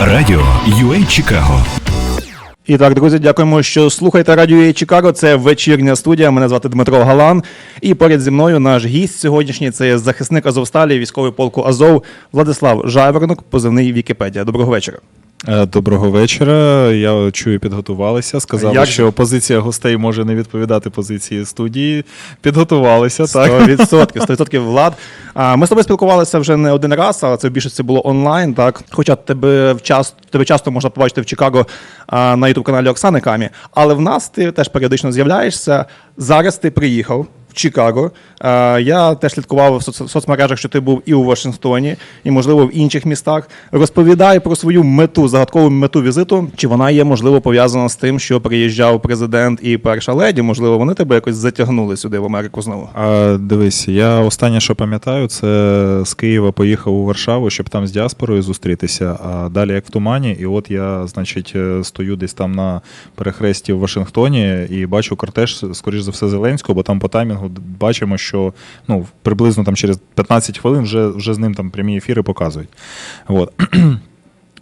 Радіо UA Чикаго. І так, друзі, дякуємо, що слухаєте радіо «Є Чикаго. Це вечірня студія. Мене звати Дмитро Галан. І поряд зі мною наш гість сьогоднішній це захисник Азовсталі, військовий полку Азов Владислав Жайворонок, позивний Вікіпедія. Доброго вечора. Е, Доброго вечора. Я чую, підготувалися. Сказали, Як же? що позиція гостей може не відповідати позиції студії. Підготувалися, так. 100%, 100% Влад. А, Ми з тобою спілкувалися вже не один раз, але це в більшості було онлайн. Так, хоча тебе вчас, тебе часто можна побачити в Чикаго а, на ютуб каналі Оксани Камі. Але в нас ти теж періодично з'являєшся. Зараз ти приїхав. Чикаго. Е, Я теж слідкував в соц- соцмережах, що ти був і у Вашингтоні, і, можливо, в інших містах. Розповідай про свою мету, загадкову мету візиту. Чи вона є, можливо, пов'язана з тим, що приїжджав президент і перша леді? Можливо, вони тебе якось затягнули сюди в Америку знову. А, дивись, я останнє, що пам'ятаю, це з Києва поїхав у Варшаву, щоб там з діаспорою зустрітися. А далі як в тумані. І от я, значить, е, стою десь там на перехресті в Вашингтоні і бачу кортеж, скоріш за все, Зеленського, бо там по таймінгу бачимо, що ну, приблизно там через 15 хвилин вже, вже з ним там прямі ефіри показують. От.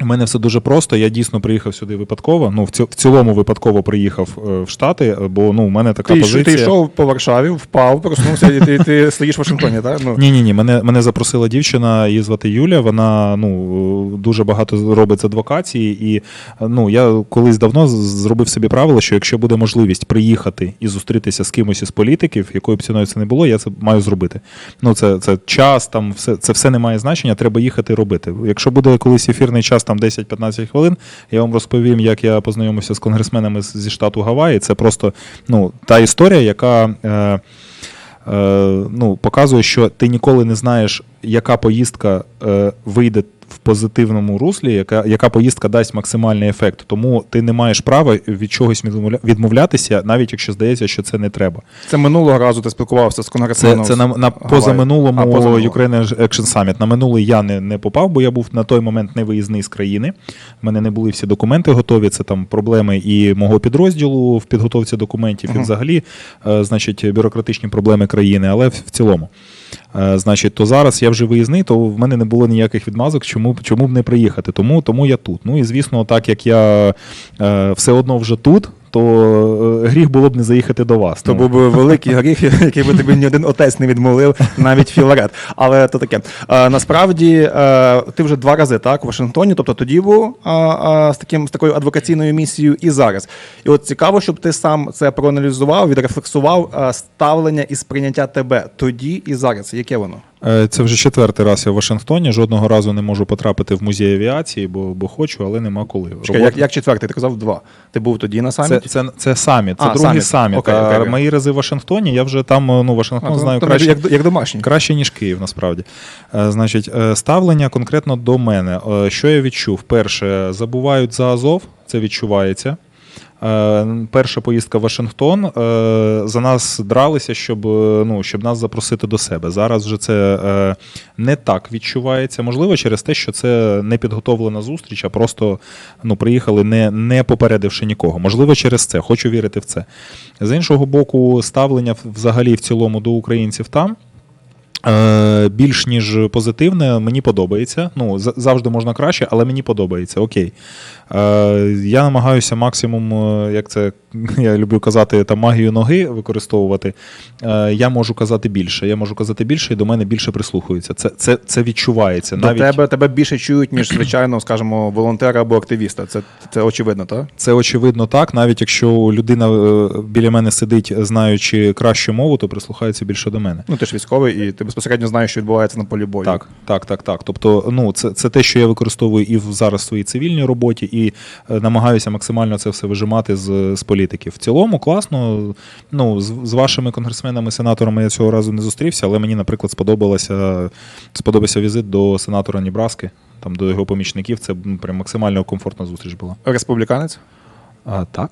У мене все дуже просто. Я дійсно приїхав сюди випадково. Ну, в ці- в цілому випадково приїхав е, в Штати, бо ну, у мене така Ти, позиція. ти йшов по Варшаві, впав, проснувся, і ти, ти стоїш в Вашингтоні, так? Ну, Ні, ні, ні. Мене, мене запросила дівчина, її звати Юля. Вона ну дуже багато робить з адвокації. І ну я колись давно зробив собі правило, що якщо буде можливість приїхати і зустрітися з кимось із політиків, якою б ціною це не було, я це маю зробити. Ну це, це час, там все це все не має значення. Треба їхати робити. Якщо буде колись ефірний час, там 10-15 хвилин, я вам розповім, як я познайомився з конгресменами зі штату Гаваї. Це просто ну та історія, яка. Е, е, ну, показує, що ти ніколи не знаєш, яка поїздка е, вийде в позитивному руслі, яка, яка поїздка дасть максимальний ефект. Тому ти не маєш права від чогось відмовля- відмовлятися, навіть якщо здається, що це не треба. це минулого разу ти спілкувався з Це, конгресменом. це на, на позаминулому. Ukraine Action Summit. На минулий я не, не попав, бо я був на той момент не виїзний з країни. У мене не були всі документи готові. Це там проблеми і мого підрозділу в підготовці документів, і взагалі, е, значить, бюрократичні проблеми країни, але в, в цілому. Е, Значить, то зараз я вже виїзний, то в мене не було ніяких відмазок, чому, чому б не приїхати. Тому, тому я тут. Ну і звісно, так як я е, все одно вже тут, то е, гріх було б не заїхати до вас. То Ну, був би великий гріх, який би тобі ні один отець не відмовив, навіть Філарет. Але то таке. Е, насправді, е, ти вже два рази так в Вашингтоні, тобто тоді був з таким з такою адвокаційною місією і зараз. І от цікаво, щоб ти сам це проаналізував, відрефлексував ставлення і сприйняття тебе тоді і зараз. Яке воно? Е, Це вже четвертий раз я в Вашингтоні. Жодного разу не можу потрапити в музей авіації, бо, бо хочу, але нема коли. Чекай, як, як четвертий? Ти казав два. Ти був тоді на Це, саміті? це, це саміт, це А, другий саміт. саміт. Окей, окей, окей. мої рази в Вашингтоні, я вже там, ну, Вашингтон А, знаю то краще. як, як домашній. Краще, ніж Київ, насправді. Е, Значить, е, ставлення конкретно до мене. Що я відчув? Перше, забувають за Азов, це відчувається. Е, Перша поїздка в Вашингтон. е, За нас дралися, щоб, е, ну, щоб нас запросити до себе. Зараз вже це не так відчувається. Можливо, через те, що це не підготовлена зустріч, а просто ну, приїхали, не, не попередивши нікого. Можливо, через це. Хочу вірити в це. З іншого боку, ставлення взагалі в цілому до українців там. Е, Більш ніж позитивне, мені подобається. Ну, завжди можна краще, але мені подобається. Окей. Е, Я намагаюся максимум, е, як це я люблю казати, там магію ноги використовувати. Я можу казати більше. Я можу казати більше, і до мене більше прислухаються. Це, це, це відчувається. До тебе, тебе більше чують, ніж, звичайно, скажімо, волонтера або активіста. Це, це очевидно, так? Це очевидно так. Навіть якщо людина біля мене сидить, знаючи кращу мову, то прислухається більше до мене. Ну, ти ж військовий, і ти безпосередньо знаєш, що відбувається на полі бою. Так, так, так, так. Тобто, ну це, це те, що я використовую і в зараз в своїй цивільній роботі, і е, намагаюся максимально це все вижимати з, з політиків. В цілому класно. Ну, з, з вашими конгресменами, сенаторами я цього разу не зустрівся, але мені, наприклад, сподобалося сподобався візит до сенатора Нібраски, там до його помічників. Це прям максимально комфортна зустріч була. Республіканець? А так.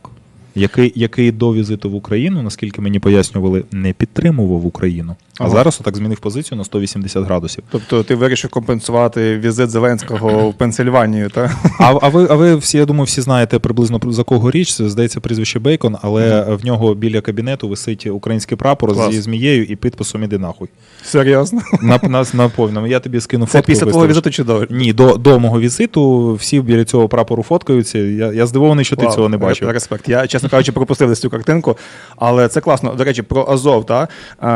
Який, який до візиту в Україну, наскільки мені пояснювали, не підтримував Україну. А Ага. зараз отак змінив позицію на 180 градусів. Тобто ти вирішив компенсувати візит Зеленського в Пенсильванію, так? А, а ви, а ви всі, я думаю, всі знаєте приблизно за кого річ. Це, Здається, прізвище Бейкон, але в нього біля кабінету висить український прапор Клас. зі змією і підписом іди нахуй. Серйозно? На, на, на повному. Я тобі скину Це після твого візиту чи до? Ні, до, до мого візиту всі біля цього прапору фоткаються. Я, я здивований, що ти цього не бачив. Респект. Я, чесно кажучи, пропустив цю картинку, але це класно. До речі, про Азов, та?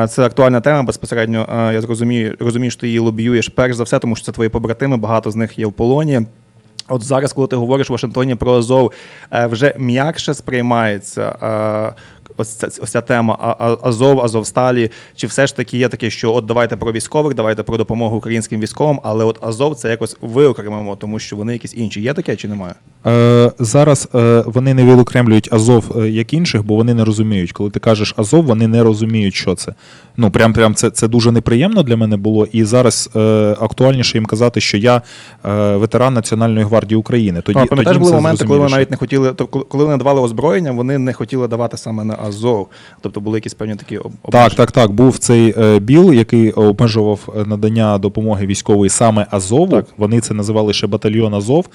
Це актуальна тема безпосередньо. Я зрозумію, розумію, що ти її лобіюєш перш за все, тому що це твої побратими, багато з них є в полоні. От зараз, коли ти говориш в Вашингтоні про Азов, е, вже м'якше сприймається е, ось ця, ось ця тема Азов, Азовсталі. Чи все ж таки є таке, що от давайте про військових, давайте про допомогу українським військовим, але от Азов це якось виокремимо, тому що вони якісь інші. Є таке чи немає? Е, зараз е, вони не відокремлюють Азов е, як інших, бо вони не розуміють. Коли ти кажеш Азов, вони не розуміють, що це. Ну прям прям це, це дуже неприємно для мене було. І зараз е, актуальніше їм казати, що я е, ветеран Національної гвардії України. Тоді, Ну, а тоді були моменти, коли вони навіть не хотіли, то коли- вони давали озброєння, вони не хотіли давати саме на Азов. Тобто були якісь певні такі об- Так, так, так. Був цей е, біл, який обмежував е, надання допомоги військової саме Азову. Так. Вони це називали ще батальйон Азов.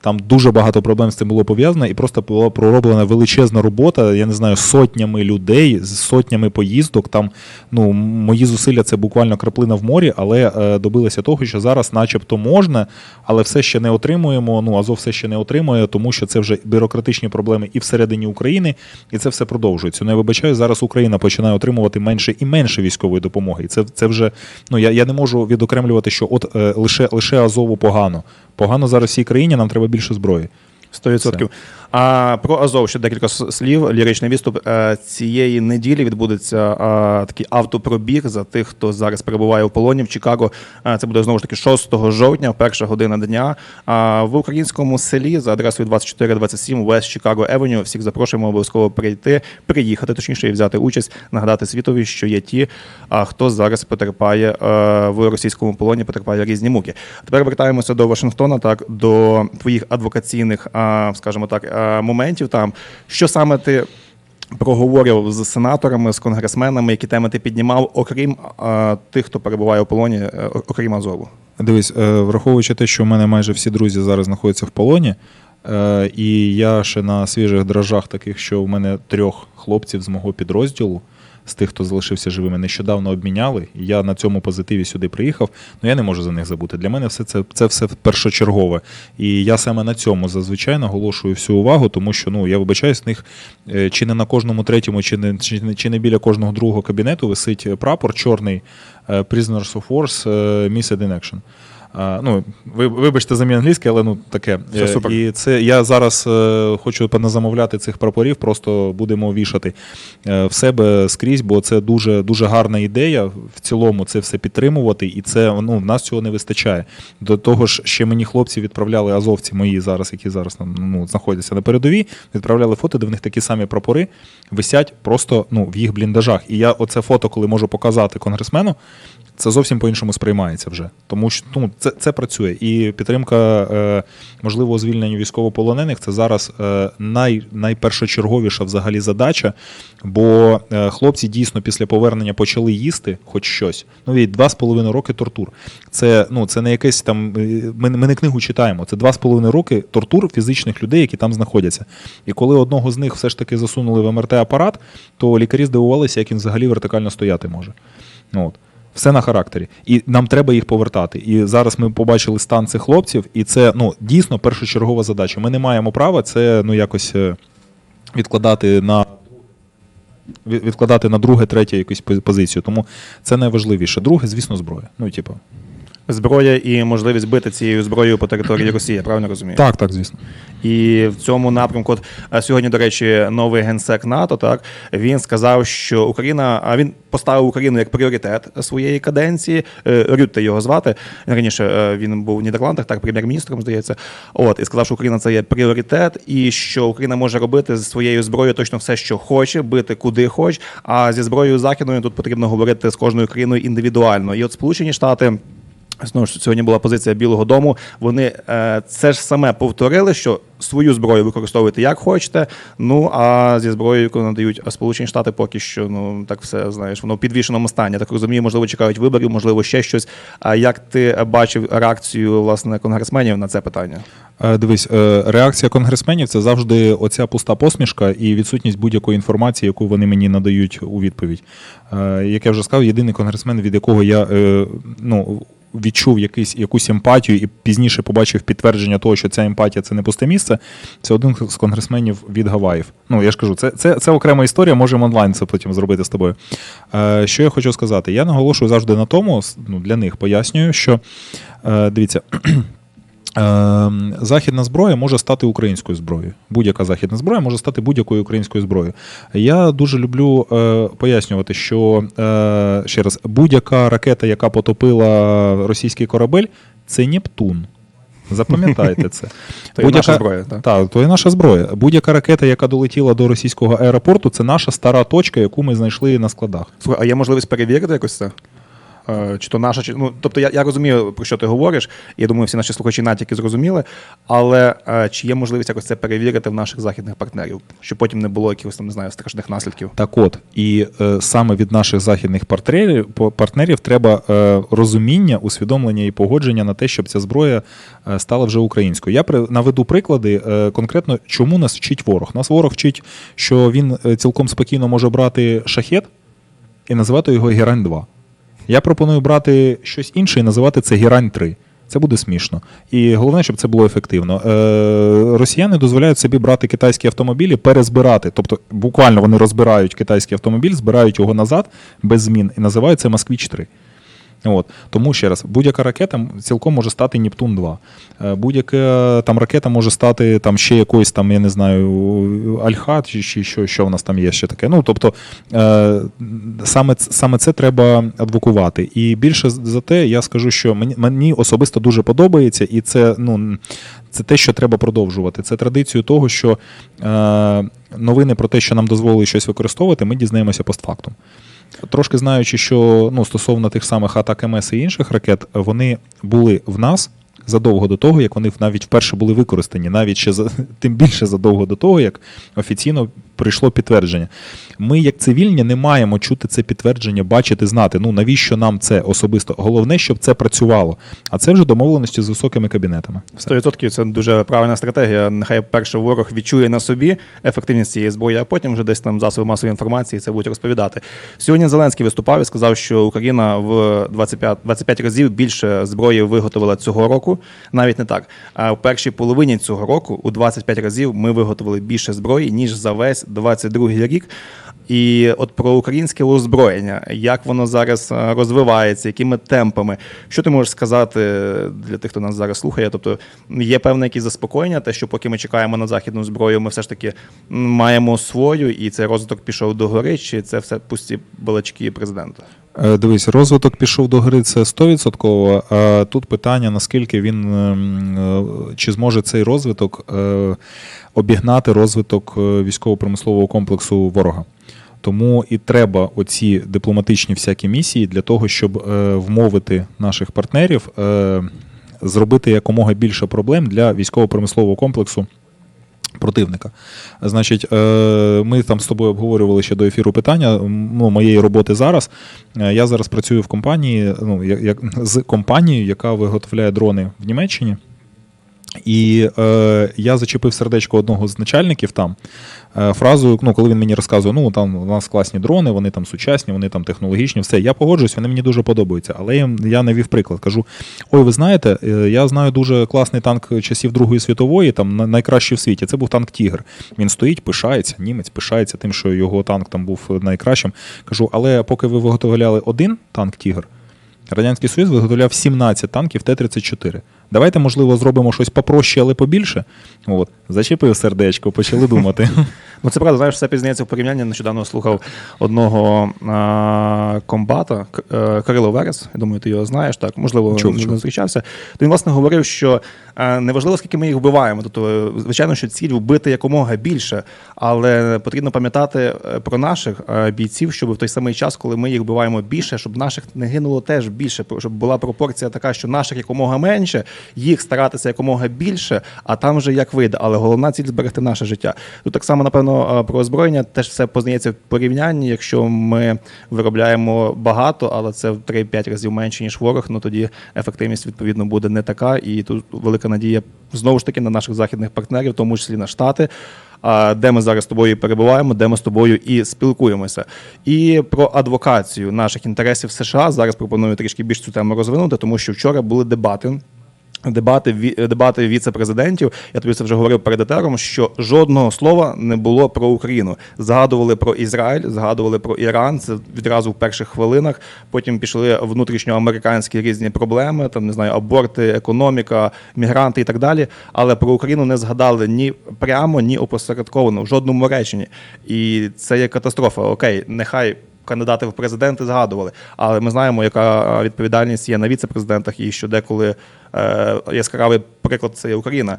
Там дуже багато проблем з цим було пов'язано, і просто була пророблена величезна робота. Я не знаю, сотнями людей, з сотнями поїздок. Там ну мої зусилля це буквально краплина в морі, але е, добилися того, що зараз, начебто, можна, але все ще не отримуємо. Ну Азов все ще не отримує, тому що це вже бюрократичні проблеми і всередині України, і це все продовжується. Ну я вибачаю, зараз Україна починає отримувати менше і менше військової допомоги. І це, це вже ну я, я не можу відокремлювати, що от е, лише лише Азову погано. Погано зараз всій країні, нам треба більше зброї. 100%. А про Азов ще декілька слів. Ліричний відступ Е, цієї неділі відбудеться е, такий автопробіг за тих, хто зараз перебуває в полоні в Чикаго. Е, Це буде знову ж таки 6 жовтня, перша година дня. А в українському селі за адресою 2427 West Chicago Avenue. Всіх запрошуємо обов'язково прийти, приїхати, точніше, і взяти участь, нагадати світові, що є ті, хто зараз потерпає в російському полоні, потерпає різні муки. Тепер вертаємося до Вашингтона, так до твоїх адвокаційних, скажімо так, моментів. Там що саме ти проговорював з сенаторами, з конгресменами, які теми ти піднімав, окрім е, тих, хто перебуває у полоні, е, окрім Азову. Дивись, е, враховуючи те, що в мене майже всі друзі зараз знаходяться в полоні, е, і я ще на свіжих дрожжах таких, що в мене трьох хлопців з мого підрозділу, з тих, хто залишився живими, нещодавно обміняли. І я на цьому позитиві сюди приїхав. Ну я не можу за них забути. Для мене все це, це все першочергове. І я саме на цьому зазвичай наголошую всю увагу, тому що ну я вибачаюсь, в них е, чи не на кожному третьому, чи не чи не, чи не біля кожного другого кабінету висить прапор чорний е, Prisoners of Wars е, Missed in Action. А, ну, ви, вибачте за мій англійський, але ну таке. Все Е, супер. І це я зараз е, хочу поназамовляти цих прапорів, просто будемо вішати е, в себе скрізь, бо це дуже дуже гарна ідея. В цілому це все підтримувати, і це ну в нас цього не вистачає. До того ж, ще мені хлопці відправляли азовці мої зараз, які зараз ну, знаходяться на передовій, відправляли фото, де в них такі самі прапори висять просто ну в їх бліндажах. І я оце фото, коли можу показати конгресмену, це зовсім по-іншому сприймається вже. Тому що ну, це, це працює. І підтримка е, можливого звільнення військовополонених це зараз е, най, найпершочерговіша взагалі задача. Бо е, хлопці дійсно після повернення почали їсти хоч щось. Ну, від два з половиною роки тортур. Це, ну, це не якесь там. е, Ми, ми не книгу читаємо. Це два з половиною роки тортур фізичних людей, які там знаходяться. І коли одного з них все ж таки засунули в МРТ апарат, то лікарі здивувалися, як він взагалі вертикально стояти може. Ну, От. Все на характері. І нам треба їх повертати. І зараз ми побачили стан цих хлопців, і це ну, дійсно першочергова задача. Ми не маємо права це ну, якось е, відкладати на. Відкладати на друге, третє якусь позицію. Тому це найважливіше. Друге, звісно, зброя. Ну, типу. Зброя і можливість бити цією зброєю по території Росії, я правильно розумію? Так, так, звісно. І в цьому напрямку, от е, сьогодні, до речі, новий генсек НАТО, так він сказав, що Україна, а він поставив Україну як пріоритет своєї каденції. Е, Рютте його звати. Раніше е, він був в Нідерландах, так прем'єр-міністром здається. От і сказав, що Україна це є пріоритет, і що Україна може робити з своєю зброєю точно все, що хоче, бити куди хоче. А зі зброєю західною тут потрібно говорити з кожною країною індивідуально. І от Сполучені Штати. Знову ж сьогодні була позиція Білого Дому. Вони е, це ж саме повторили, що свою зброю використовуйте як хочете. Ну а зі зброєю, яку надають Сполучені Штати, поки що ну так все знаєш, воно в підвішеному стані. Так розумію, можливо, чекають виборів, можливо, ще щось. А як ти бачив реакцію власне конгресменів на це питання? Е, Дивись, е, реакція конгресменів це завжди оця пуста посмішка і відсутність будь-якої інформації, яку вони мені надають у відповідь. Е, Як я вже сказав, єдиний конгресмен, від якого я ну, відчув якийсь, якусь емпатію і пізніше побачив підтвердження того, що ця емпатія це не пусте місце. Це один з конгресменів від Гаваїв. Ну, я ж кажу, це, це, це окрема історія, можемо онлайн це потім зробити з тобою. Е, Що я хочу сказати? Я наголошую завжди на тому, ну, для них пояснюю, що е, дивіться. Е, Західна зброя може стати українською зброєю. Будь-яка західна зброя може стати будь-якою українською зброєю. Я дуже люблю е, пояснювати, що е, ще раз, будь-яка ракета, яка потопила російський корабель, це Нептун. Запам'ятайте це. То і наша зброя, так? Так, то і наша зброя. Будь-яка ракета, яка долетіла до російського аеропорту, це наша стара точка, яку ми знайшли на складах. Слухай, а є можливість перевірити якось це? Е, Чи то наша, чи ну тобто я, я розумію, про що ти говориш. Я думаю, всі наші слухачі натяки зрозуміли. Але е, чи є можливість якось це перевірити в наших західних партнерів, щоб потім не було якихось там не знаю страшних наслідків? Так от, і е, саме від наших західних партнерів, партнерів треба е, розуміння, усвідомлення і погодження на те, щоб ця зброя е, стала вже українською. Я при, наведу приклади е, конкретно, чому нас вчить ворог. Нас ворог вчить, що він цілком спокійно може брати шахет і називати його Герань 2. Я пропоную брати щось інше і називати це гірань 3. Це буде смішно. І головне, щоб це було ефективно. Е, росіяни дозволяють собі брати китайські автомобілі, перезбирати. Тобто, буквально вони розбирають китайський автомобіль, збирають його назад без змін і називають це Москвіч 3. От. Тому ще раз, будь-яка ракета цілком може стати Нептун 2. Е, Будь-яка там ракета може стати там ще якоюсь там, я не знаю, Альха, чи що, що в нас там є ще таке. Ну, тобто, е, саме, саме це треба адвокувати. І більше за те, я скажу, що мені, мені особисто дуже подобається, і це, ну, це те, що треба продовжувати. Це традицію того, що е, новини про те, що нам дозволили щось використовувати, ми дізнаємося постфактум. Трошки знаючи, що ну, стосовно тих самих атак МС і інших ракет, вони були в нас задовго до того, як вони навіть вперше були використані, навіть ще за, тим більше задовго до того, як офіційно прийшло підтвердження. Ми, як цивільні, не маємо чути це підтвердження, бачити, знати. Ну навіщо нам це особисто? Головне, щоб це працювало. А це вже домовленості з високими кабінетами. Все. 100% це дуже правильна стратегія. Нехай перше ворог відчує на собі ефективність цієї зброї, а потім вже десь там засоби масової інформації це будуть розповідати. Сьогодні Зеленський виступав і сказав, що Україна в 25, 25 разів більше зброї виготовила цього року. Навіть не так. А в першій половині цього року у 25 разів ми виготовили більше зброї ніж за весь 22 рік. І от про українське озброєння, як воно зараз е, розвивається, якими темпами. Що ти можеш сказати для тих, хто нас зараз слухає? Тобто є певне якісь заспокоєння, те, що поки ми чекаємо на західну зброю, ми все ж таки маємо свою, і цей розвиток пішов до гори, чи це все пусті балачки президента? Е, Дивись, розвиток пішов до гри це 100%. А тут питання, наскільки він ем, е, чи зможе цей розвиток е, обігнати розвиток е, військово-промислового комплексу ворога. Тому і треба оці дипломатичні всякі місії для того, щоб е, вмовити наших партнерів е, зробити якомога більше проблем для військово-промислового комплексу противника. Значить, е, ми там з тобою обговорювали ще до ефіру питання ну, моєї роботи зараз. Е, Я зараз працюю в компанії, ну, як, з компанією, яка виготовляє дрони в Німеччині. І е, я зачепив сердечко одного з начальників там е, фразою, ну, коли він мені розказує, ну там у нас класні дрони, вони там сучасні, вони там технологічні, все. Я погоджуюсь, вони мені дуже подобаються. Але я, я навів приклад. Кажу: ой, ви знаєте, е, я знаю дуже класний танк часів Другої світової, там найкращий в світі. Це був танк Тігр. Він стоїть, пишається, німець пишається тим, що його танк там був найкращим. Кажу, але поки ви виготовляли один танк Тігр, Радянський Союз виготовляв 17 танків Т-34. Давайте, можливо, зробимо щось попроще, але побільше. От, зачепив сердечко, почали думати. Ну, це правда, знаєш, все пізнається в порівнянні. Нещодавно слухав одного а, комбата е, Кирило Верес. Я думаю, ти його знаєш, так, можливо, Чув, не чув. зустрічався. То він, власне, говорив, що е, неважливо, скільки ми їх вбиваємо. Тобто, звичайно, що ціль вбити якомога більше, але потрібно пам'ятати е, про наших бійців, щоб в той самий час, коли ми їх вбиваємо більше, щоб наших не гинуло теж більше, щоб була пропорція така, що наших якомога менше, їх старатися якомога більше, а там вже як вийде. Але головна ціль зберегти наше життя. Тут так само, напевно, е, про озброєння теж все познається в порівнянні. Якщо ми виробляємо багато, але це в 3-5 разів менше, ніж ворог, ну тоді ефективність відповідно буде не така. І тут велика надія знову ж таки на наших західних партнерів, в тому числі на Штати. Де ми зараз з тобою перебуваємо, де ми з тобою і спілкуємося. І про адвокацію наших інтересів США зараз пропоную трішки більш цю тему розвинути, тому що вчора були дебати Дебати дебати віце-президентів. Я тобі це вже говорив перед етером, що жодного слова не було про Україну. Згадували про Ізраїль, згадували про Іран. Це відразу в перших хвилинах. Потім пішли внутрішньоамериканські різні проблеми, там не знаю, аборти, економіка, мігранти і так далі. Але про Україну не згадали ні прямо, ні опосередковано в жодному реченні. І це є катастрофа. Окей, нехай кандидати в президенти згадували. Але ми знаємо, яка відповідальність є на віце-президентах, і що деколи яскравий приклад це Україна.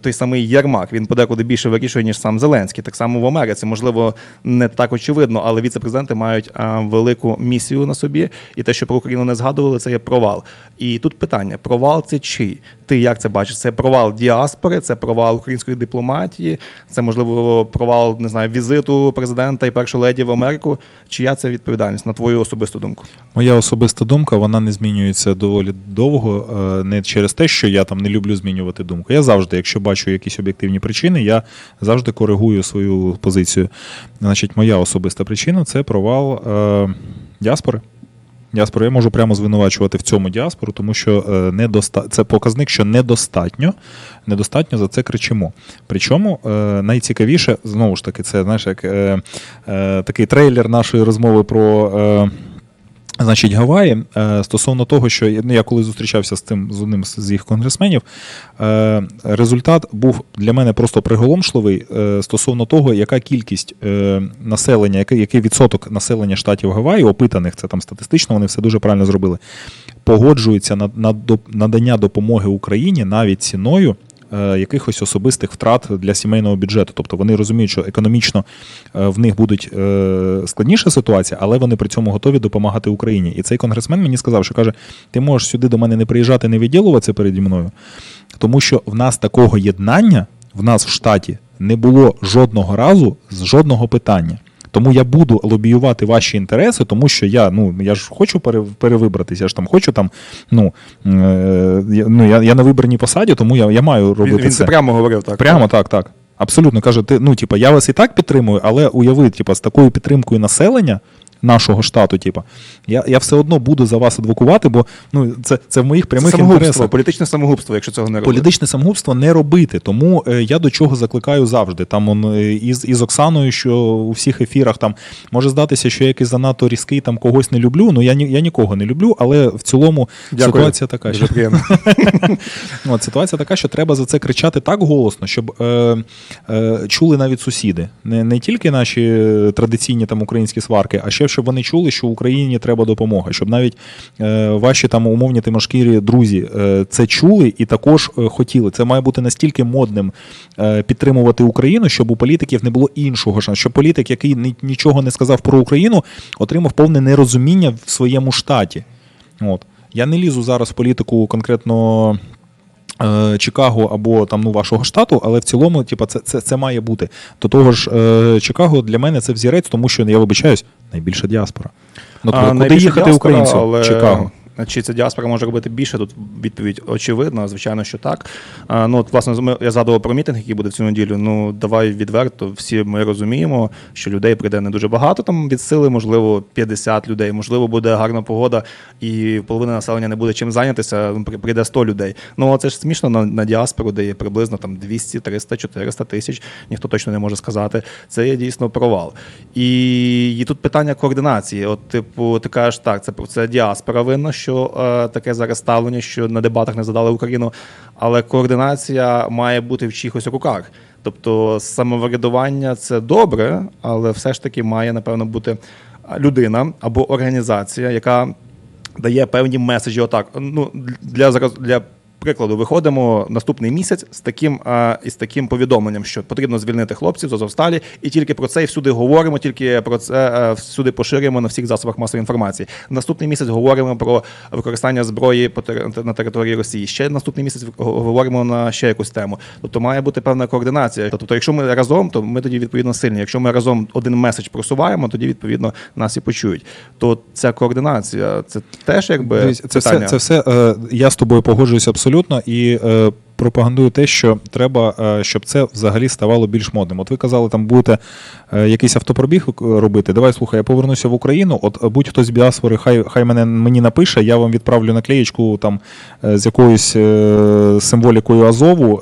Той самий Єрмак він подекуди більше вирішує, ніж сам Зеленський. Так само в Америці. Можливо, не так очевидно, але віце-президенти мають велику місію на собі, і те, що про Україну не згадували, це є провал. І тут питання: провал це чий? Ти як це бачиш? Це провал діаспори, це провал української дипломатії, це можливо провал не знаю візиту президента і першої леді в Америку. Чия це відповідальність на твою особисту думку? Моя особиста думка, вона не змінюється доволі довго, е, не через те, що я там не люблю змінювати думку. Я завжди, якщо бачу якісь об'єктивні причини, я завжди коригую свою позицію. Значить, моя особиста причина це провал е, діаспори. Діаспору я можу прямо звинувачувати в цьому діаспору, тому що е, недоста... це показник, що недостатньо, недостатньо за це кричимо. Причому е, найцікавіше, знову ж таки, це знаєш, як е, е, такий трейлер нашої розмови про. Е, Значить, Гаваї е, стосовно того, що ну, я коли зустрічався з цим з одним з їх конгресменів, е, результат був для мене просто приголомшливий е, стосовно того, яка кількість населення, який, відсоток населення штатів Гаваї, опитаних, це там статистично, вони все дуже правильно зробили, погоджуються на, на надання допомоги Україні навіть ціною. Е, Якихось особистих втрат для сімейного бюджету, тобто вони розуміють, що економічно е, в них будуть е, складніша ситуація, але вони при цьому готові допомагати Україні. І цей конгресмен мені сказав, що каже: ти можеш сюди до мене не приїжджати, не відділуватися переді мною, тому що в нас такого єднання в нас в штаті не було жодного разу з жодного питання. Тому я буду лобіювати ваші інтереси, тому що я ну я ж хочу пере- перевибратися. Я ж там хочу там. Ну, е, я- ну я, я на виборній посаді, тому я, я маю робити Він, він це. це прямо говорив так. Прямо так, так. Абсолютно каже, ти ну, типа, я вас і так підтримую, але уяви, типа, з такою підтримкою населення нашого штату, типа, я, я все одно буду за вас адвокувати, бо ну, це, це в моїх Це прямих самогубство, інтересах. політичне самогубство, якщо цього не робити. Політичне самогубство не робити. Тому е, я до чого закликаю завжди. Там он, е, із, із Оксаною, що у всіх ефірах там може здатися, що я якийсь занадто різкий там когось не люблю. Ну я я нікого не люблю, але в цілому Дякую. ситуація така. Що. От, ситуація така, що треба за це кричати так голосно, щоб е, е, чули навіть сусіди. Не, не тільки наші е, традиційні там українські сварки, а ще щоб вони чули, що Україні треба допомога, щоб навіть е, ваші там умовні тимошкірі друзі е, це чули і також е, хотіли. Це має бути настільки модним підтримувати Україну, щоб у політиків не було іншого шансу. Щоб політик, який ні- нічого не сказав про Україну, отримав повне нерозуміння в своєму штаті. От. Я не лізу зараз в політику конкретно. Е, Чикаго або там ну вашого штату, але в цілому, типа, це, це, це має бути. До того ж, е, Чикаго для мене це взірець, тому що я вибачаюсь, найбільша діаспора. Ну, А, куди, куди їхати діаспора, українцю? але Чикаго. Чи ця діаспора може робити більше? Тут відповідь очевидна, звичайно, що так. А, ну, от, власне, я згадував про мітинг, який буде в цю неділю. Ну, давай відверто, всі ми розуміємо, що людей прийде не дуже багато там від сили, можливо, 50 людей, можливо, буде гарна погода, і половина населення не буде чим зайнятися, прийде 100 людей. Ну, це ж смішно на, на діаспору, де є приблизно там 200, 300, 400 тисяч, ніхто точно не може сказати. Це є дійсно провал. І, і тут питання координації. От, типу, ти кажеш, так, це, це діаспора винна, що е, таке зараз ставлення, що на дебатах не задали Україну, але координація має бути в чихось руках. Тобто самоврядування це добре, але все ж таки має напевно бути людина або організація, яка дає певні меседжі. Отак. Ну для зараз для. Прикладу, виходимо наступний місяць з таким а, із таким повідомленням, що потрібно звільнити хлопців з Азовсталі, і тільки про це і всюди говоримо, тільки про це всюди поширюємо на всіх засобах масової інформації. Наступний місяць говоримо про використання зброї на території Росії. Ще наступний місяць говоримо на ще якусь тему. Тобто має бути певна координація. Тобто, якщо ми разом, то ми тоді відповідно сильні. Якщо ми разом один меседж просуваємо, тоді відповідно нас і почують. То ця координація це теж якби Дивись, це все, питання. це все е, я з тобою погоджуюсь абсолютно і е, пропагандую те, що треба, е, щоб це взагалі ставало більш модним. От ви казали, там будете е, якийсь автопробіг е, робити. Давай слухай, я повернуся в Україну. От будь-хто з діаспори, хай хай мене мені напише, я вам відправлю наклеєчку там з якоюсь символікою Азову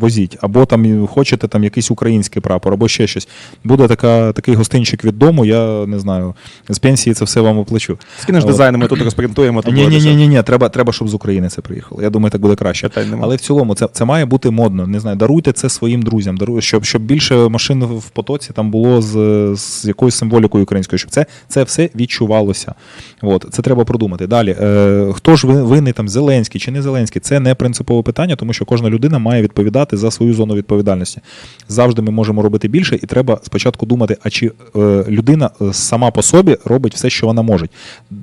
возіть, або там хочете там якийсь український прапор, або ще щось. Буде така, такий гостинчик від дому, я не знаю, з пенсії це все вам оплачу. Скинеш От. дизайн, ми тут розпринтуємо. Ні, ні, ні, ні, ні, треба, треба, щоб з України це приїхало. Я думаю, так буде краще. Але в цілому це, це має бути модно. Не знаю, даруйте це своїм друзям, даруйте, щоб, щоб більше машин в потоці там було з, з якоюсь символікою українською, щоб це, це все відчувалося. От, це треба продумати. Далі, е, хто ж винний там Зеленський чи не Зеленський? Це не принципове питання, тому що кожна людина має відповідати за свою зону відповідальності. Завжди ми можемо робити більше, і треба спочатку думати, а чи е, людина е, сама по собі робить все, що вона може.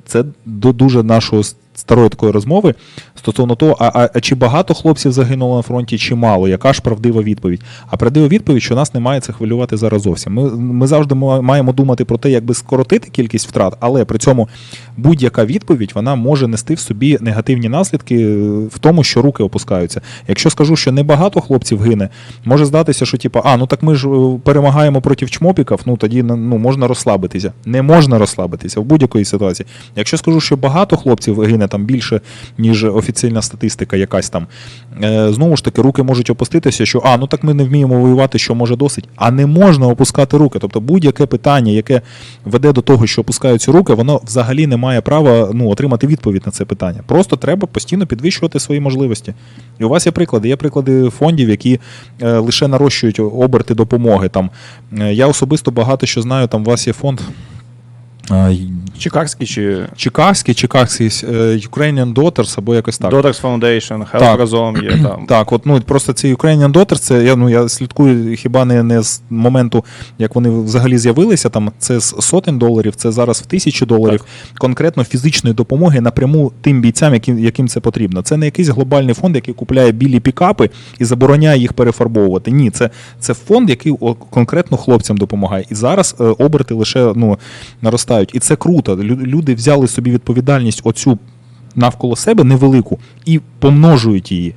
Це до дуже нашого старої такої розмови стосовно того, а, а, а чи багато хлопців загинуло на фронті, чи мало, яка ж правдива відповідь? А правдива відповідь, що нас не має це хвилювати зараз зовсім. Ми, ми завжди маємо думати про те, як би скоротити кількість втрат, але при цьому будь-яка відповідь вона може нести в собі негативні наслідки е, в тому, що руки опускаються. Якщо скажу, що небагато хлопців гине, може здатися, що типу, а ну так ми ж е, перемагаємо проти чмопіків, ну тоді ну можна розслабитися. Не можна розслабитися в будь-якої ситуації. Якщо скажу, що багато хлопців гине там більше, ніж офіційна статистика, якась там, е, знову ж таки, руки можуть опуститися, що а ну так ми не вміємо воювати, що може досить. А не можна опускати руки. Тобто будь-яке питання, яке веде до того, що опускаються руки, воно взагалі не має права ну, отримати відповідь на це питання. Просто треба постійно підвищувати свої можливості. І у вас є приклади. Є приклади фондів, які е, лише нарощують оберти допомоги. Там е, я особисто багато що знаю. Там у вас є фонд. Чикагський чи Чикагський, Чикагський е, Ukrainian Daughters або якось так. Daughters Foundation, Help Так. разом є там. Так, от ну просто ці Ukrainian Daughters, це я ну я слідкую хіба не, не з моменту, як вони взагалі з'явилися. Там це з сотень доларів, це зараз в тисячі доларів. Конкретно фізичної допомоги напряму тим бійцям, яким, яким це потрібно. Це не якийсь глобальний фонд, який купляє білі пікапи і забороняє їх перефарбовувати. Ні, це, це фонд, який конкретно хлопцям допомагає. І зараз е, оберти лише ну наростають. І це круто. Лю- Люди взяли собі відповідальність оцю навколо себе невелику і помножують її.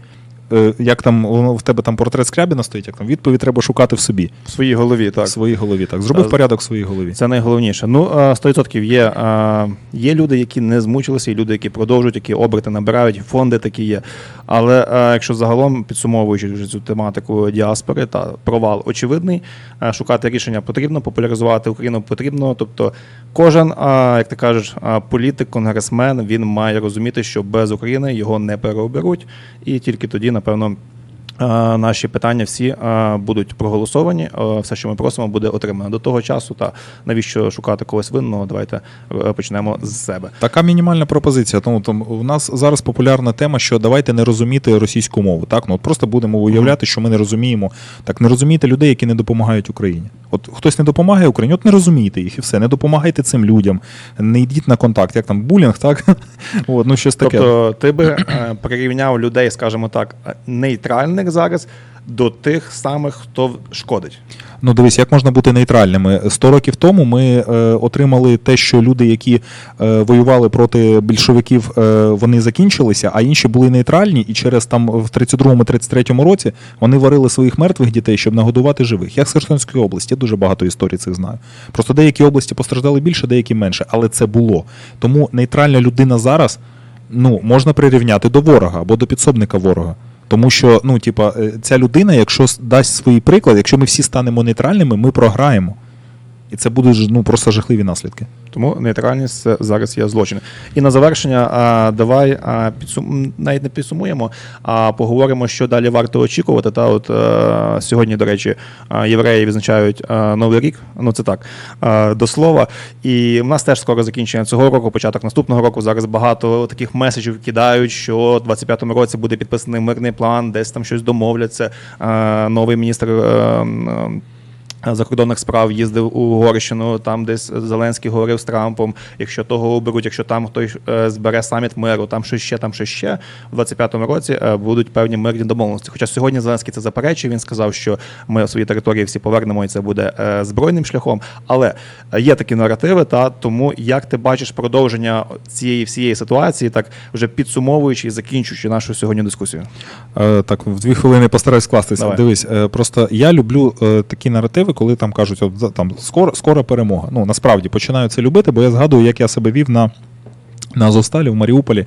Е, Як там в тебе там портрет Скрябіна стоїть, як там відповідь треба шукати в собі, В своїй голові, так. в своїй голові. Так, зробив порядок в своїй голові. Це найголовніше. Ну, е, 100% є, е, є люди, які не змучилися, і люди, які продовжують, які оберти набирають, фонди такі є. Але е, якщо загалом підсумовуючи вже цю тематику діаспори та провал очевидний, е, шукати рішення потрібно, популяризувати Україну потрібно. Тобто, кожен, е, як ти кажеш, е, політик, конгресмен, він має розуміти, що без України його не переоберуть, і тільки тоді, напевно. Е, Наші питання всі е, будуть проголосовані. е, Все, що ми просимо, буде отримано до того часу. Та навіщо шукати когось винного? Давайте почнемо з себе. Така мінімальна пропозиція. Тому там у нас зараз популярна тема, що давайте не розуміти російську мову. Так, ну от просто будемо уявляти, що ми не розуміємо. Так, не розумієте людей, які не допомагають Україні. От хтось не допомагає Україні, от не розумієте їх і все. Не допомагайте цим людям, не йдіть на контакт. Як там булінг, так? От, ну щось таке. Тобто, ти би прирівняв людей, скажімо так, е, нейтральних зараз до тих самих, хто шкодить. Ну, дивись, як можна бути нейтральними. Сто років тому ми е, отримали те, що люди, які е, воювали проти більшовиків, е, вони закінчилися, а інші були нейтральні, і через там в 32-33 році вони варили своїх мертвих дітей, щоб нагодувати живих. Я з Херсонської області, я дуже багато історій цих знаю. Просто деякі області постраждали більше, деякі менше, але це було. Тому нейтральна людина зараз ну, можна прирівняти до ворога або до підсобника ворога. Тому що, ну, типа, е, ця людина, якщо дасть свій приклад, якщо ми всі станемо нейтральними, ми програємо. І це будуть ну, просто жахливі наслідки. Тому нейтральність зараз є злочин. І на завершення, давай а, підсум... навіть не підсумуємо, а поговоримо, що далі варто очікувати. Та от е, сьогодні, до речі, євреї відзначають новий рік. Ну це так до слова. І в нас теж скоро закінчення цього року, початок наступного року. Зараз багато таких меседжів кидають, що в 25-му році буде підписаний мирний план, десь там щось домовляться. Новий міністр. Е, закордонних справ їздив у Угорщину, там десь Зеленський говорив з Трампом. Якщо того оберуть, якщо там хтось е, збере саміт миру, там що ще, там що ще в 25-му році е, будуть певні мирні домовленості. Хоча сьогодні Зеленський це заперечив. Він сказав, що ми свої території всі повернемо, і це буде е, збройним шляхом. Але е, є такі наративи. Та тому як ти бачиш продовження цієї всієї ситуації, так вже підсумовуючи і закінчуючи нашу сьогодні дискусію. Е, так, в дві хвилини постараюсь скластися. Дивись, е, просто я люблю е, такі наративи, коли там кажуть, от, там скоро, скоро перемога. Ну насправді починаю це любити, бо я згадую, як я себе вів на. На Азовсталі в Маріуполі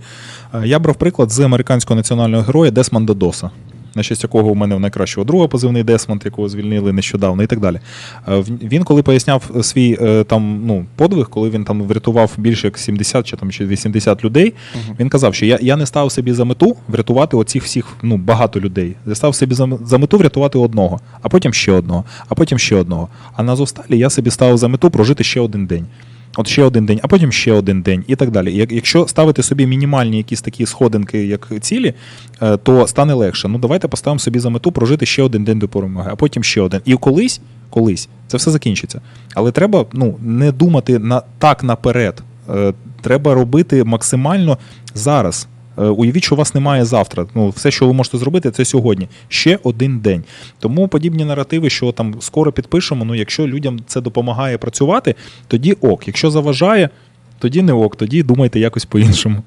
Е, я брав приклад з американського національного героя Десмонда Доса, на честь якого у мене в найкращого друга позивний Десмонд, якого звільнили нещодавно, і так далі. Е, Він, коли поясняв свій е, там ну подвиг, коли він там врятував більше як 70 чи там чи 80 людей, він казав, що я, я не став собі за мету врятувати оцих всіх ну багато людей. Я став собі за, за мету врятувати одного, а потім ще одного, а потім ще одного. А на Азовсталі я собі ставив за мету прожити ще один день. От ще один день, а потім ще один день і так далі. Як- Якщо ставити собі мінімальні якісь такі сходинки, як цілі, е, то стане легше. Ну давайте поставимо собі за мету прожити ще один день до перемоги, а потім ще один. І колись, колись це все закінчиться. Але треба ну, не думати на так наперед. Е, Треба робити максимально зараз. Е, Уявіть, що у вас немає завтра. Ну, все, що ви можете зробити, це сьогодні. Ще один день. Тому подібні наративи, що там скоро підпишемо. Ну, якщо людям це допомагає працювати, тоді ок. Якщо заважає, тоді не ок, тоді думайте якось по-іншому.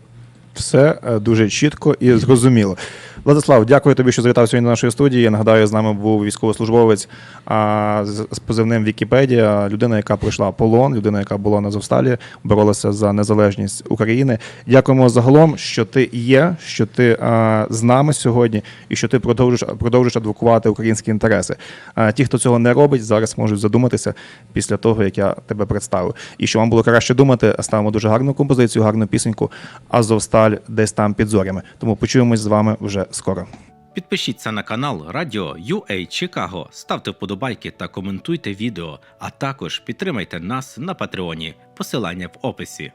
Все е, дуже чітко і зрозуміло. Владислав, дякую тобі, що завітав сьогодні до нашої студії. Я нагадаю, з нами був військовослужбовець з позивним Вікіпедія, людина, яка пройшла полон, людина, яка була на Зовсталі, боролася за незалежність України. Дякуємо загалом, що ти є, що ти з нами сьогодні, і що ти продовжуєш продовжуєш адвокувати українські інтереси. А, ті, хто цього не робить, зараз можуть задуматися після того, як я тебе представив. І що вам було краще думати, ставимо дуже гарну композицію, гарну пісеньку. Азовсталь десь там під зорями. Тому почуємось з вами вже скоро. Підпишіться на канал Радіо UA Чикаго, ставте вподобайки та коментуйте відео, а також підтримайте нас на Патреоні. Посилання в описі.